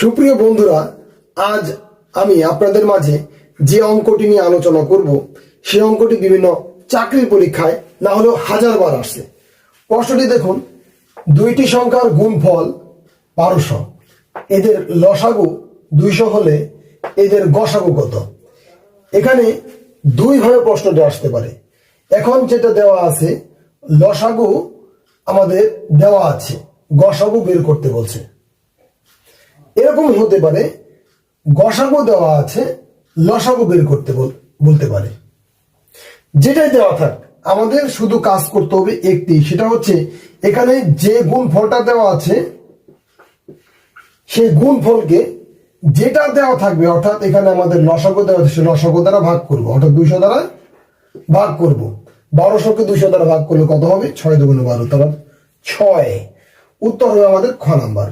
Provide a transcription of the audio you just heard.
সুপ্রিয় বন্ধুরা, আজ আমি আপনাদের মাঝে যে অঙ্কটি নিয়ে আলোচনা করব সেই অঙ্কটি বিভিন্ন চাকরির পরীক্ষায়, না হলেও হাজারবার আসছে। প্রশ্নটি দেখুন, দুইটি সংখ্যার গুণফল বারোশো। এদের লসাগু দুইশো হলে এদের গসাগু কত? এখানে দুইভাবে প্রশ্নটি আসতে পারে। এখন যেটা দেওয়া আছে, লসাগু আমাদের দেওয়া আছে, গসাগু বের করতে বলছে। এরকম হতে পারে, গসাগু দেওয়া আছে, লসাগু বের করতে বলতে পারে। যেটাই দেওয়া থাক, আমাদের শুধু কাজ করতে হবে একটি, সেটা হচ্ছে এখানে যে গুণ ফলটা দেওয়া আছে, সেই গুণ ফলকে যেটা দেওয়া থাকবে, অর্থাৎ এখানে আমাদের লসাগু দেওয়া আছে, সেই লসাগু দ্বারা ভাগ করব। অর্থাৎ দুইশো দ্বারা ভাগ করব। বারোশোকে দুইশো দ্বারা ভাগ করলে কত হবে? ছয় দুগুণে বারো তারপর ছয়। উত্তর হবে আমাদের খ নাম্বার।